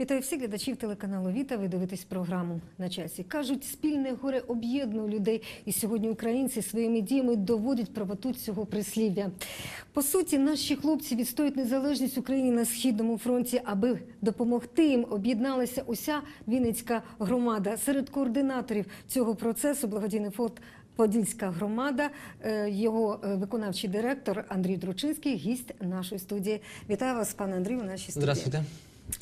Вітаю всіх глядачів телеканалу Віта. Ви дивитесь програму на часі. Кажуть, спільне горе об'єднує людей, і сьогодні українці своїми діями доводять правоту цього прислів'я. По суті, наші хлопці відстоюють незалежність України на східному фронті, аби допомогти їм. Об'єдналася уся Вінницька громада. Серед координаторів цього процесу благодійний фонд. Подільська громада, е, його е, виконавчий директор Андрій Дручинський, гість нашої студії. Вітаю вас, пане Андрію, в нашій студії. Здравствуйте.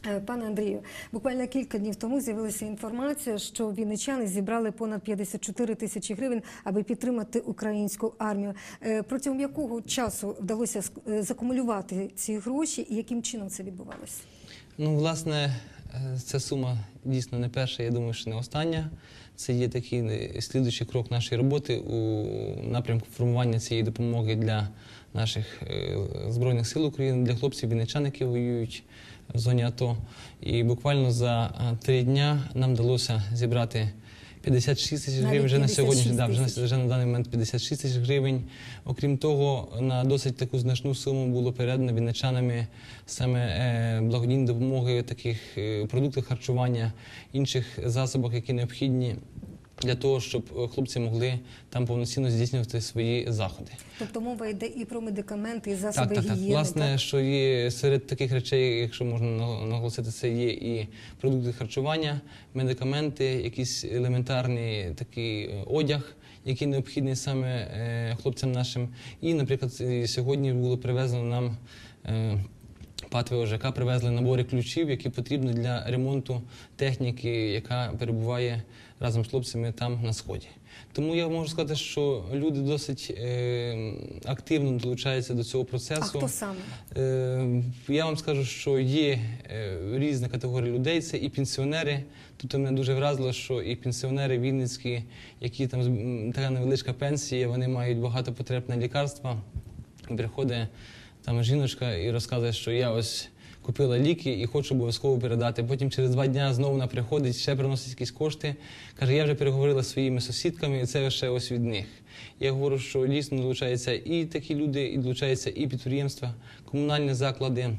Е, Пане Андрію, буквально кілька днів тому з'явилася інформація, що вінничани зібрали понад 54 тисячі гривень, аби підтримати українську армію. Е, Протягом якого часу вдалося е, закумулювати ці гроші, і яким чином це відбувалося? Ну, власне, ця сума дійсно не перша, я думаю, що не остання. Це є такий слідуючий крок нашої роботи у напрямку формування цієї допомоги для наших Збройних сил України, для хлопців вінничан, які воюють в зоні АТО. І буквально за е, три дня нам вдалося зібрати 56 тисяч гривень вже на 56 сьогодні. Да, вже, на- вже на даний момент 56 тисяч гривень. Окрім того, на досить таку значну суму було передано вінничанами саме е, благодійні допомоги таких е, продуктів харчування, інших засобах, які необхідні для того, щоб е, хлопці могли там повноцінно здійснювати свої заходи. Тобто мова йде і про медикаменти, і засоби Так, так, так. Власне, так? що є серед таких речей, якщо можна на- наголосити, це є і продукти харчування, медикаменти, якийсь елементарний такий е, одяг, який необхідний саме е, хлопцям нашим. І, наприклад, сьогодні було привезено нам. е, ПАТ ОЖК привезли набори ключів, які потрібні для ремонту техніки, яка перебуває разом з хлопцями там на сході. Тому я можу сказати, що люди досить е, активно долучаються до цього процесу. А хто саме? Е, Я вам скажу, що є е, різна категорія людей, це і пенсіонери. Тут мене дуже вразило, що і пенсіонери вінницькі, які там така невеличка пенсія, вони мають багато потреб на лікарства. Приходить там жіночка і розказує, що я ось купила ліки і хочу обов'язково передати. Потім через два дні знову вона приходить, ще приносить якісь кошти. Каже, я вже переговорила зі своїми сусідками, і це ще ось від них. Я говорю, що дійсно долучаються і такі люди, і долучаються і підприємства, комунальні заклади.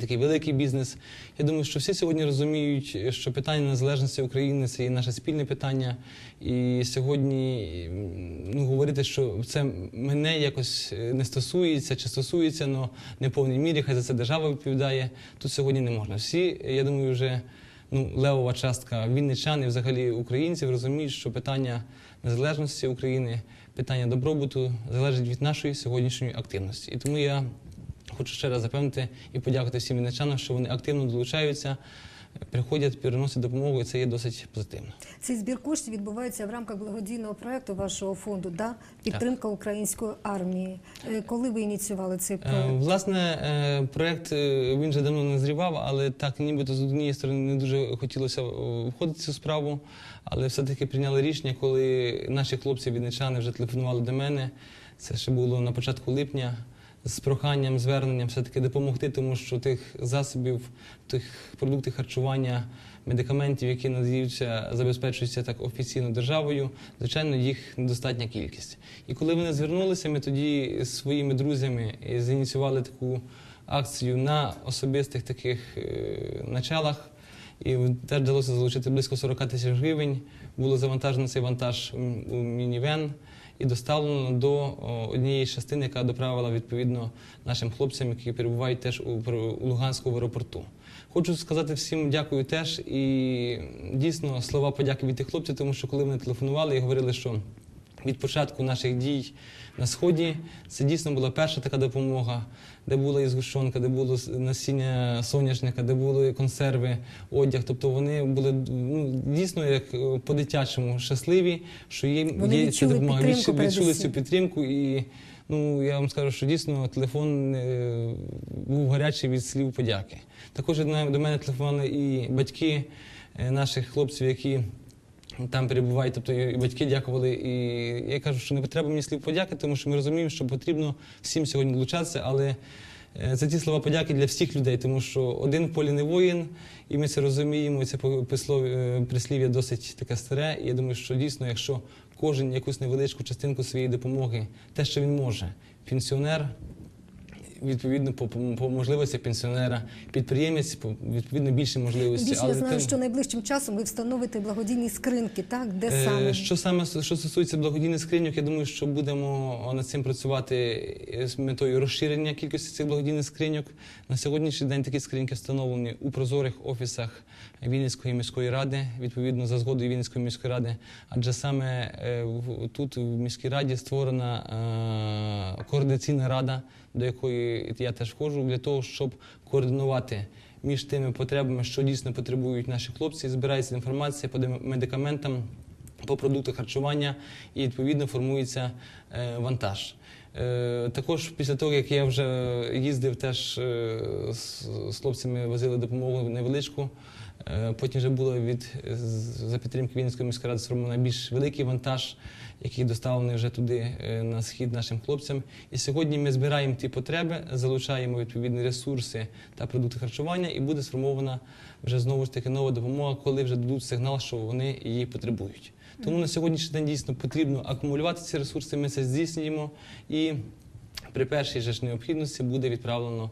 Такий великий бізнес. Я думаю, що всі сьогодні розуміють, що питання незалежності України це є наше спільне питання. І сьогодні ну, говорити, що це мене якось е, не стосується чи стосується, але не в повній мірі, хай за це держава відповідає. Тут сьогодні не можна. Всі, я думаю, вже ну, левова частка вінничан і взагалі українців розуміють, що питання незалежності України, питання добробуту залежить від нашої сьогоднішньої активності. І тому я Хочу ще раз запевнити і подякувати всім вінничанам, що вони активно долучаються, приходять, переносять допомогу, і це є досить позитивно. Цей збір коштів відбувається в рамках благодійного проекту вашого фонду, да? підтримка української армії. Е, Коли ви ініціювали цей Е, проект? Власне, е, проект він вже давно не зрівав, але так нібито з однієї сторони не дуже хотілося входити в цю справу, але все-таки прийняли рішення, коли наші хлопці вінничани вже телефонували до мене. Це ще було на початку липня. З проханням, зверненням все-таки допомогти, тому що тих засобів, тих продуктів харчування, медикаментів, які надаються, забезпечуються так офіційно державою, звичайно, їх недостатня кількість. І коли вони звернулися, ми тоді з своїми друзями зініціювали таку акцію на особистих таких е, началах. І теж вдалося залучити близько 40 тисяч гривень. Було завантажено цей вантаж у мінівен і доставлено до однієї частини, яка доправила відповідно нашим хлопцям, які перебувають теж у, Луганському аеропорту. Хочу сказати всім дякую теж і дійсно слова подяки від тих хлопців, тому що коли вони телефонували і говорили, що від початку наших дій на сході це дійсно була перша така допомога, де була і згущенка, де було насіння соняшника, де були консерви, одяг. Тобто вони були ну, дійсно як е, по-дитячому щасливі, що їм Вони є ця допомога. Відчули цю підтримку і. Ну, я вам скажу, що дійсно телефон е, був гарячий від слів подяки. Також до мене- телефонували і батьки е, наших хлопців, які там перебувають, тобто і батьки дякували. І я кажу, що не треба мені слів подяки, тому що ми розуміємо, що потрібно всім сьогодні долучатися, але е, це ті слова подяки для всіх людей, тому що один в полі не воїн, і ми це розуміємо. Це е, прислів'я досить таке старе. І я думаю, що дійсно, якщо кожен якусь невеличку частинку своєї допомоги, те, що він може, пенсіонер, відповідно по, по, можливості пенсіонера, підприємець по відповідно більше можливості. Більше я знаю, тим- що найближчим часом ви встановите благодійні скринки, так? Де Е, саме? Що саме що стосується благодійних скриньок, я думаю, що будемо над цим працювати з метою розширення кількості цих благодійних скриньок. На сьогоднішній день такі скриньки встановлені у прозорих офісах Вінницької міської ради, відповідно за згодою Вінницької міської ради. Адже саме е, тут в міській раді створена е, координаційна рада, до якої я теж входжу, для того, щоб координувати між тими потребами, що дійсно потребують наші хлопці. Збирається інформація по медикаментам, по продуктах харчування і відповідно формується е, вантаж. Е, Також після того, як я вже їздив, теж е, з, хлопцями возили допомогу невеличку. Потім вже було від за підтримки Вінницької міської ради сформовано більш великий вантаж, який доставлений вже туди е, на схід нашим хлопцям. І сьогодні ми збираємо ті потреби, залучаємо відповідні ресурси та продукти харчування, і буде сформована вже знову ж таки нова допомога, коли вже дадуть сигнал, що вони її потребують. Тому на сьогоднішній день дійсно потрібно акумулювати ці ресурси. Ми це здійснюємо і при першій же ж необхідності буде відправлено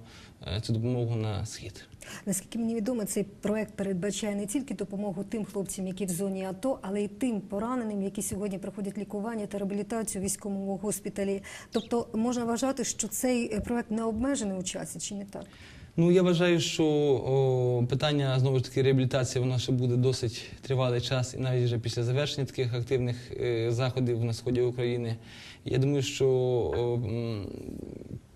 е, цю допомогу на схід. Наскільки мені відомо, цей проект передбачає не тільки допомогу тим хлопцям, які в зоні АТО, але й тим пораненим, які сьогодні проходять лікування та реабілітацію у військовому госпіталі. Тобто можна вважати, що цей проект не обмежений у часі, чи не так? Ну я вважаю, що о, питання знову ж таки реабілітації воно ще буде досить тривалий час, і навіть вже після завершення таких активних е, заходів на сході України. Я думаю, що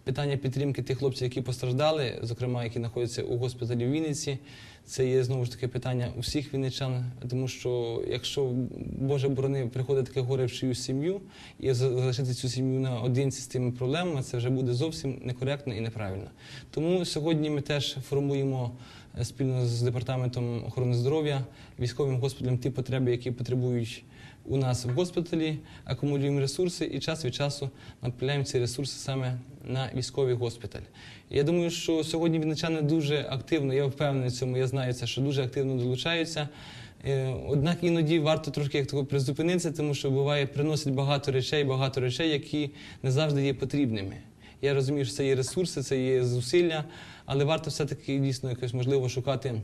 питання підтримки тих хлопців, які постраждали, зокрема, які знаходяться у госпіталі в Вінниці, це є знову ж таки питання усіх вінничан, тому що якщо Боже борони приходить таке горе в чиюсь сім'ю і залишити цю сім'ю наодинці з тими проблемами, це вже буде зовсім некоректно і неправильно. Тому сьогодні ми теж формуємо е, спільно з департаментом охорони здоров'я, військовим госпіталем ті потреби, які потребують у нас в госпіталі, акумулюємо ресурси і час від часу направляємо ці ресурси саме на військовий госпіталь. Я думаю, що сьогодні вінничани дуже активно, я впевнений в цьому, я знаю це, що дуже активно долучаються. Е, Однак іноді варто трошки як того призупинитися, тому що буває приносять багато речей, багато речей, які не завжди є потрібними. Я розумію, що це є ресурси, це є зусилля, але варто все-таки дійсно якось можливо шукати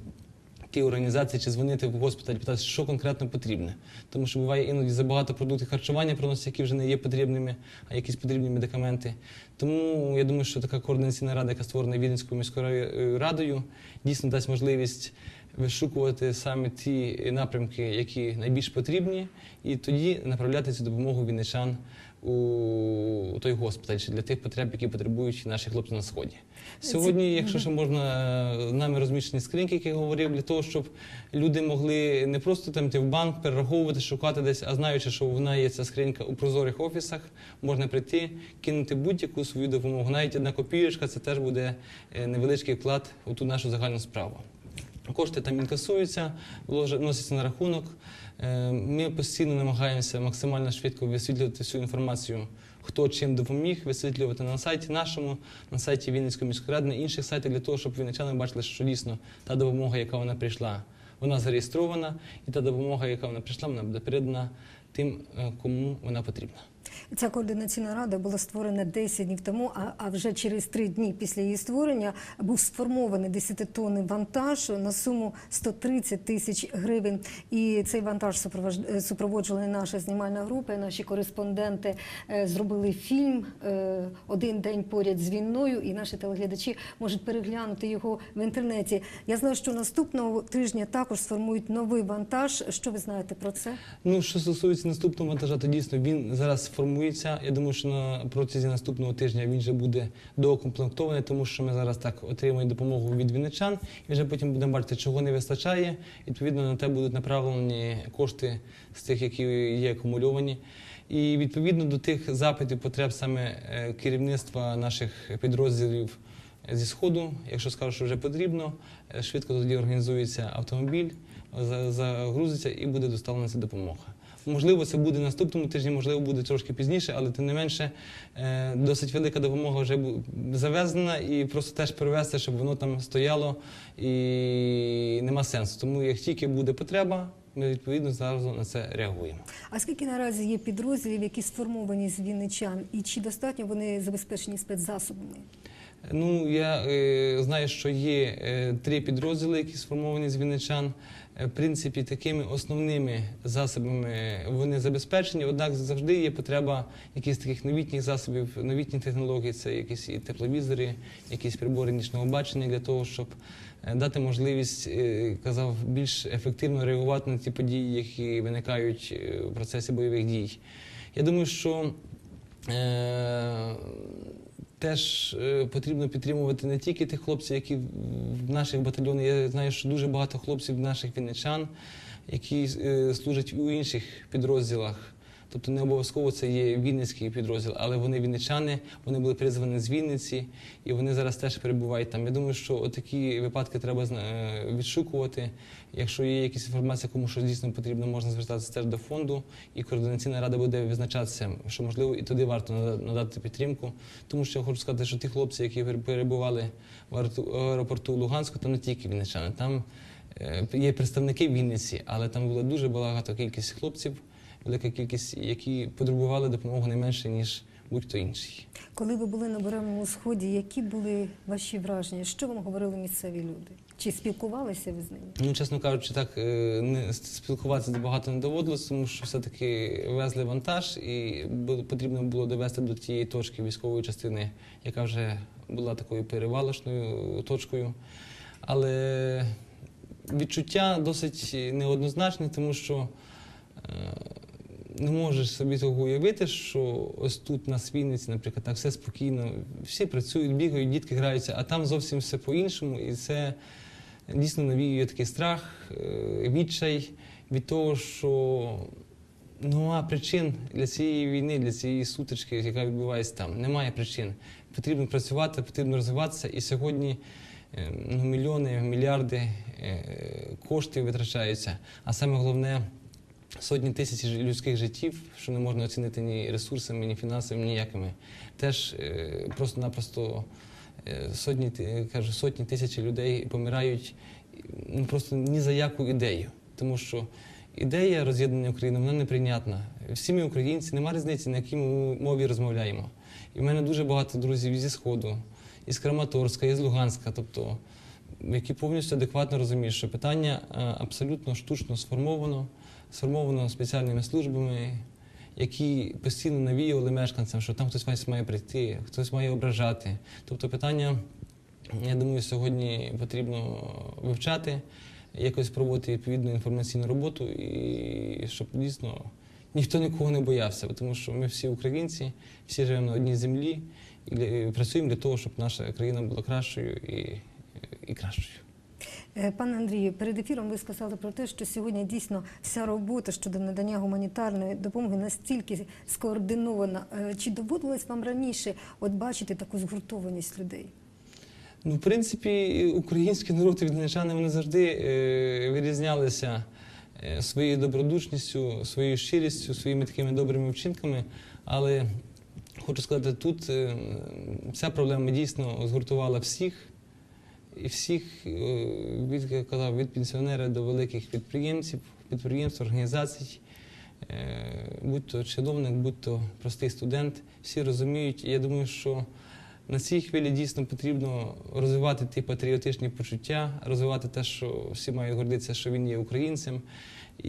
ті організації чи дзвонити в госпіталь, питати, що конкретно потрібне. Тому що буває іноді забагато продуктів харчування приносять, які вже не є потрібними, а якісь потрібні медикаменти. Тому я думаю, що така координаційна рада, яка створена Вінницькою міською е, радою, дійсно дасть можливість вишукувати саме ті напрямки, які найбільш потрібні, і тоді направляти цю допомогу вінничан у той госпіталь чи для тих потреб, які потребують наші хлопці на сході. Сьогодні, якщо ще можна, нами розміщені скриньки, як я говорив, для того, щоб люди могли не просто там йти в банк, перераховувати, шукати десь, а знаючи, що вона є ця скринька у прозорих офісах, можна прийти, кинути будь-яку свою допомогу. Навіть одна копієчка це теж буде е, невеличкий вклад у ту нашу загальну справу. Кошти там інкасуються, вносяться на рахунок. Е, Ми постійно намагаємося максимально швидко висвітлювати всю інформацію, хто чим допоміг, висвітлювати на сайті нашому, на сайті Вінницької міської ради, на інших сайтах для того, щоб вінничани бачили, що дійсно та допомога, яка вона прийшла, вона зареєстрована, і та допомога, яка вона прийшла, вона буде передана тим, е, кому вона потрібна. Ця координаційна рада була створена 10 днів тому, а, вже через 3 дні після її створення був сформований 10-тонний вантаж на суму 130 тисяч гривень. І цей вантаж супроводжувала наша знімальна група. Наші кореспонденти е, зробили фільм е, один день поряд з війною, і наші телеглядачі можуть переглянути його в інтернеті. Я знаю, що наступного тижня також сформують новий вантаж. Що ви знаєте про це? Ну, що стосується наступного вантажа, то дійсно він зараз формується. Я думаю, що на протязі наступного тижня він вже буде доукомплектований, тому що ми зараз так отримуємо допомогу від вінничан, і вже потім будемо бачити, чого не вистачає. Відповідно, на те будуть направлені кошти з тих, які є акумульовані. І відповідно до тих запитів, потреб саме е, керівництва наших підрозділів зі сходу, якщо скажуть, що вже потрібно, е, швидко тоді організується автомобіль, загрузиться і буде доставлена ця допомога. Можливо, це буде наступному тижні, можливо, буде трошки пізніше, але тим не менше е, досить велика допомога вже завезена і просто теж перевезти, щоб воно там стояло і нема сенсу. Тому як тільки буде потреба, ми відповідно зразу на це реагуємо. А скільки наразі є підрозділів, які сформовані з вінничан, і чи достатньо вони забезпечені спецзасобами? Ну, я е, знаю, що є е, три підрозділи, які сформовані з вінничан. Е, В принципі, такими основними засобами вони забезпечені, однак завжди є потреба якихось таких новітніх засобів, новітніх технологій, це якісь і тепловізори, якісь прибори нічного бачення для того, щоб е, дати можливість, е, казав, більш ефективно реагувати на ті події, які виникають е, в процесі бойових дій. Я думаю, що е, теж е, потрібно підтримувати не тільки тих хлопців, які в наших батальйонах. Я знаю, що дуже багато хлопців наших вінничан, які е, служать у інших підрозділах. Тобто не обов'язково це є Вінницький підрозділ, але вони вінничани, вони були призвані з Вінниці, і вони зараз теж перебувають там. Я думаю, що такі випадки треба е, відшукувати. Якщо є якась інформація, кому щось дійсно потрібно, можна звертатися теж до фонду, і координаційна рада буде визначатися, що можливо і туди варто надати підтримку. Тому що я хочу сказати, що ті хлопці, які перебували в аеропорту- аеропорту Луганську, там не тільки вінничани, там е, є представники Вінниці, але там була дуже багато кількість хлопців, велика кількість, які потребували допомоги не менше, ніж будь-хто інший. Коли ви були на Буремному сході, які були ваші враження? Що вам говорили місцеві люди? Чи спілкувалися ви з ними? Ну, чесно кажучи, так е, не спілкуватися багато не доводилось, тому що все-таки везли вантаж, і потрібно було довести до тієї точки військової частини, яка вже була такою перевалочною точкою. Але відчуття досить неоднозначне, тому що е, не можеш собі того уявити, що ось тут на Свінниці, наприклад, так все спокійно, всі працюють, бігають, дітки граються, а там зовсім все по-іншому, і це дійсно навіює такий страх, е, відчай від того, що нема причин для цієї війни, для цієї сутички, яка відбувається там. Немає причин. Потрібно працювати, потрібно розвиватися. І сьогодні е, ну, мільйони, мільярди е, коштів витрачаються. А саме головне сотні тисяч людських життів, що не можна оцінити ні ресурсами, ні фінансами, ніякими. Теж е, просто-напросто е, сотні, ти- кажу, сотні тисяч людей помирають ну, просто ні за яку ідею. Тому що ідея роз'єднання України вона неприйнятна. Всі ми українці, нема різниці, на якій ми мові розмовляємо. І в мене дуже багато друзів зі Сходу, із Краматорська, із Луганська, тобто, які повністю адекватно розуміють, що питання е, абсолютно штучно сформовано, сформовано спеціальними службами, які постійно навіювали мешканцям, що там хтось має- має прийти, хтось має ображати. Тобто питання, я думаю, сьогодні потрібно вивчати, якось проводити відповідну інформаційну роботу, і щоб дійсно ніхто нікого не боявся, тому що ми всі українці, всі живемо на одній землі і працюємо для того, щоб наша країна була кращою і, і кращою. Е, Пане Андрію, перед ефіром ви сказали про те, що сьогодні дійсно вся робота щодо надання гуманітарної допомоги настільки скоординована. Е, Чи доводилось вам раніше от бачити таку згуртованість людей? Ну, в принципі, українські народ і вінничани вони завжди е, вирізнялися е, своєю добродушністю, своєю щирістю, своїми такими добрими вчинками. Але хочу сказати, тут е, ця проблема дійсно згуртувала всіх. І всіх, е, від, як казав, від пенсіонера до великих підприємців, підприємств, організацій, е, будь то чиновник, будь то простий студент, всі розуміють. Я думаю, що на цій хвилі дійсно потрібно розвивати ті патріотичні почуття, розвивати те, що всі мають гордитися, що він є українцем, і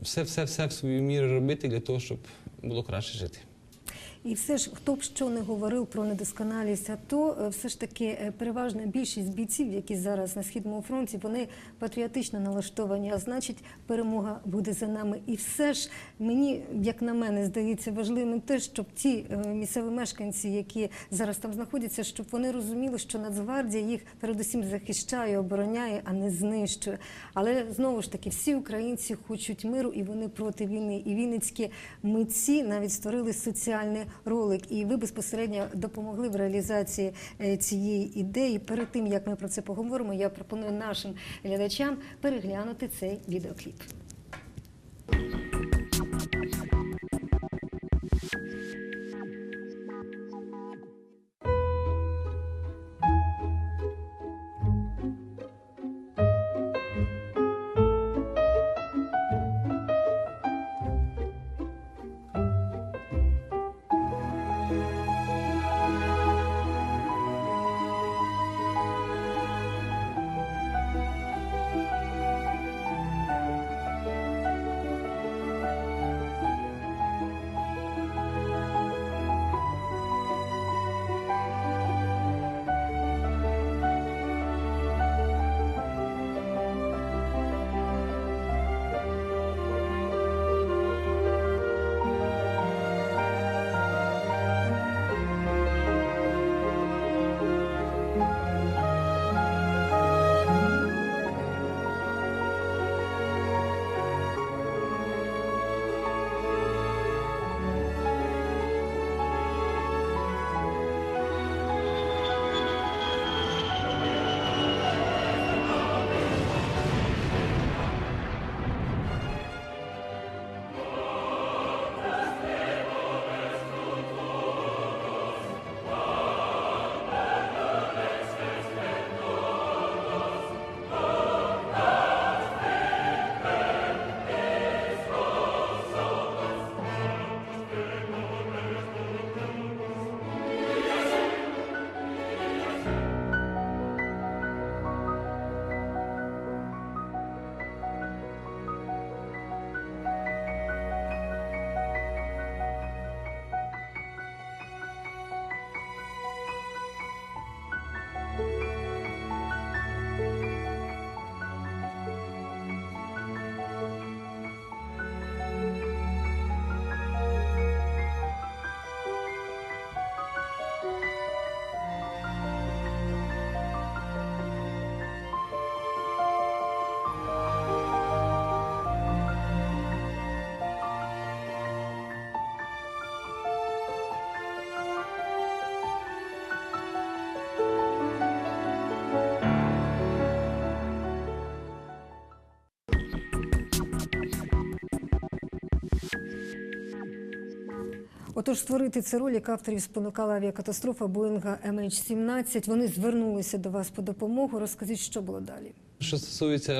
все, все, все в свою міру робити для того, щоб було краще жити. І все ж, хто б що не говорив про недосконалість, а то е, все ж таки е, переважна більшість бійців, які зараз на східному фронті, вони патріотично налаштовані, а значить, перемога буде за нами. І все ж мені, як на мене, здається важливим те, щоб ті е, місцеві мешканці, які зараз там знаходяться, щоб вони розуміли, що Нацгвардія їх передусім захищає, обороняє, а не знищує. Але знову ж таки, всі українці хочуть миру і вони проти війни. І вінницькі митці навіть створили соціальний ролик. І ви безпосередньо допомогли в реалізації е, цієї ідеї. Перед тим як ми про це поговоримо, я пропоную нашим глядачам переглянути цей відеокліп. Отож, створити цей ролик авторів спонукала авіакатастрофа Боїнга MH17. Вони звернулися до вас по допомогу. Розкажіть, що було далі. Що стосується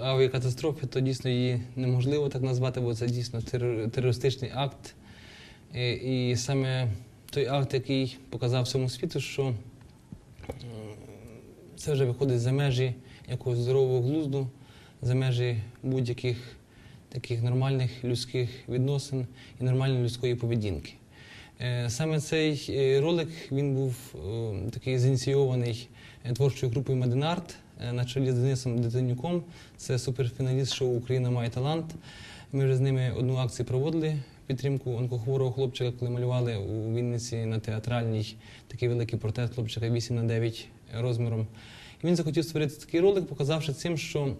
авіакатастрофи, то дійсно її неможливо так назвати, бо це дійсно терор- терористичний акт. І, і саме той акт, який показав всьому світу, що це вже виходить за межі якогось здорового глузду, за межі будь-яких таких нормальних людських відносин і нормальної людської поведінки. Е, Саме цей е, ролик він був е, такий зініційований творчою групою Мединарт на чолі з Денисом Детенюком. Це суперфіналіст шоу Україна має талант. Ми вже з ними одну акцію проводили підтримку онкохворого хлопчика, коли малювали у Вінниці на театральній такий великий портрет хлопчика 8 на 9 розміром. І він захотів створити такий ролик, показавши цим, що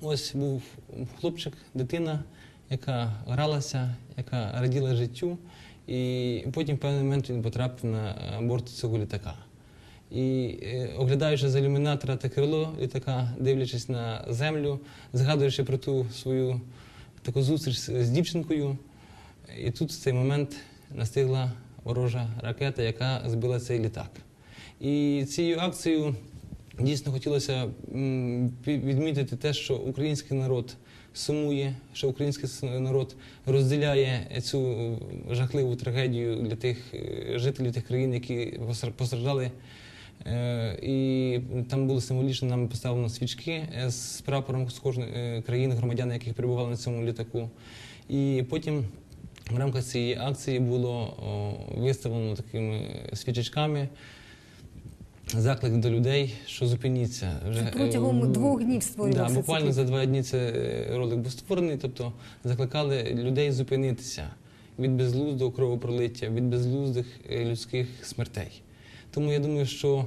ось був хлопчик, дитина, яка гралася, яка раділа життю, і потім в певний момент він потрапив на е, борт цього літака. І е, оглядаючи з ілюмінатора те крило літака, дивлячись на землю, згадуючи про ту свою таку зустріч з дівчинкою, і тут в цей момент настигла ворожа ракета, яка збила цей літак. І цією акцією дійсно хотілося відмітити те, що український народ сумує, що український народ розділяє цю жахливу трагедію для тих е, жителів тих країн, які постра- постраждали. Е, І там було символічно нам поставлено свічки е, з прапором з кожної країни, громадян, яких перебували на цьому літаку. І потім в рамках цієї акції було виставлено такими свічечками заклик до людей, що зупиніться. Вже, протягом е, двох днів створювався Да, буквально за два дні це ролик був створений, тобто закликали людей зупинитися від безглуздого кровопролиття, від безглуздих е, людських смертей. Тому я думаю, що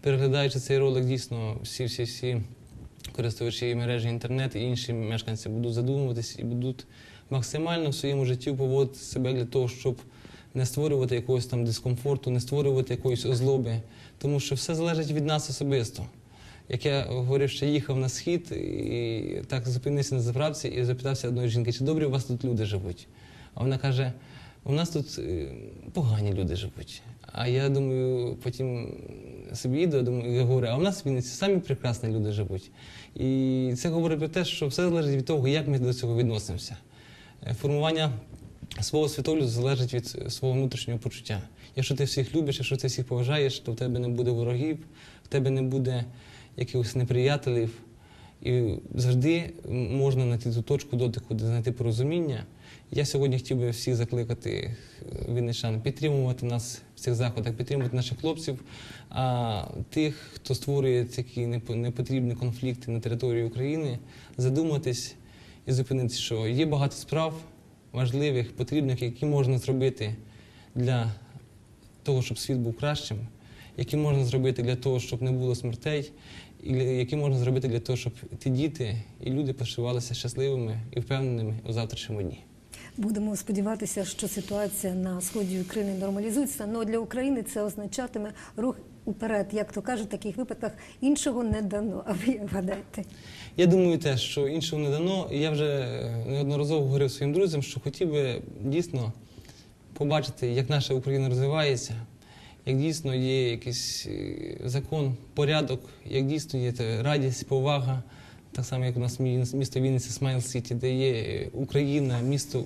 переглядаючи цей ролик, дійсно всі, всі, всі користувачі мережі інтернет і інші мешканці будуть задумуватись і будуть максимально в своєму житті поводити себе для того, щоб не створювати якогось там дискомфорту, не створювати якоїсь озлоби, тому що все залежить від нас особисто. Як я говорив, що їхав на схід і так зупинився на заправці і запитався одної жінки, чи добрі у вас тут люди живуть? А вона каже: у нас тут е, погані люди живуть. А я думаю, потім собі їду, я думаю, я говорю, а у нас в Вінниці самі прекрасні люди живуть. І це говорить про те, що все залежить від того, як ми до цього відносимося. Е, Формування свого світогляду залежить від свого внутрішнього почуття. Якщо ти всіх любиш, якщо ти всіх поважаєш, то в тебе не буде ворогів, в тебе не буде якихось неприятелів. І завжди можна знайти ту точку дотику, де знайти порозуміння. Я сьогодні хотів би всіх закликати е, вінничан підтримувати нас в цих заходах, підтримувати наших хлопців. А тих, хто створює такі непо- непотрібні конфлікти на території України, задуматись і зупинитися, що є багато справ важливих, потрібних, які можна зробити для того, щоб світ був кращим, які можна зробити для того, щоб не було смертей, і які можна зробити для того, щоб ті діти і люди почувалися щасливими і впевненими у завтрашньому дні. Будемо сподіватися, що ситуація на сході України нормалізується. але для України це означатиме рух уперед. Як то кажуть, в таких випадках іншого не дано. А ви як гадаєте? Я думаю, теж, що іншого не дано. Я вже е, неодноразово говорив своїм друзям, що хотів би дійсно побачити, як наша Україна розвивається, як дійсно є якийсь е, закон, порядок, як дійсно є радість, повага. Так само, як у нас місто Вінниця Смайл Сіті, де є е, Україна, місто,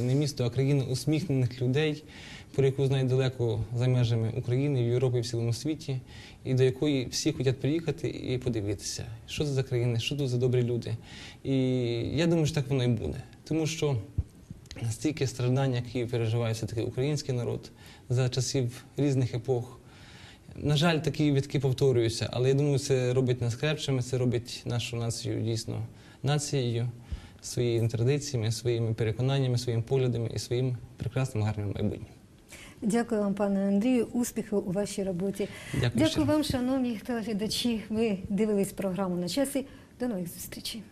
не місто, а країна усміхнених людей, про яку знають далеко за межами України, в Європі в цілому світі, і до якої всі хочуть приїхати і подивитися, що це за країни, що тут за добрі люди. І я думаю, що так воно і буде. Тому що настільки страждань, які переживає все-таки український народ за часів різних епох. На жаль, такі вітки повторюються, але я думаю, це робить нас крепшими, це робить нашу націю дійсно нацією, своїми традиціями, своїми переконаннями, своїми поглядами і своїм прекрасним гарним майбутнім. Дякую вам, пане Андрію. Успіху у вашій роботі. Дякую. Дякую вам, шановні телеглядачі. Ви дивились програму на часі. До нових зустрічей.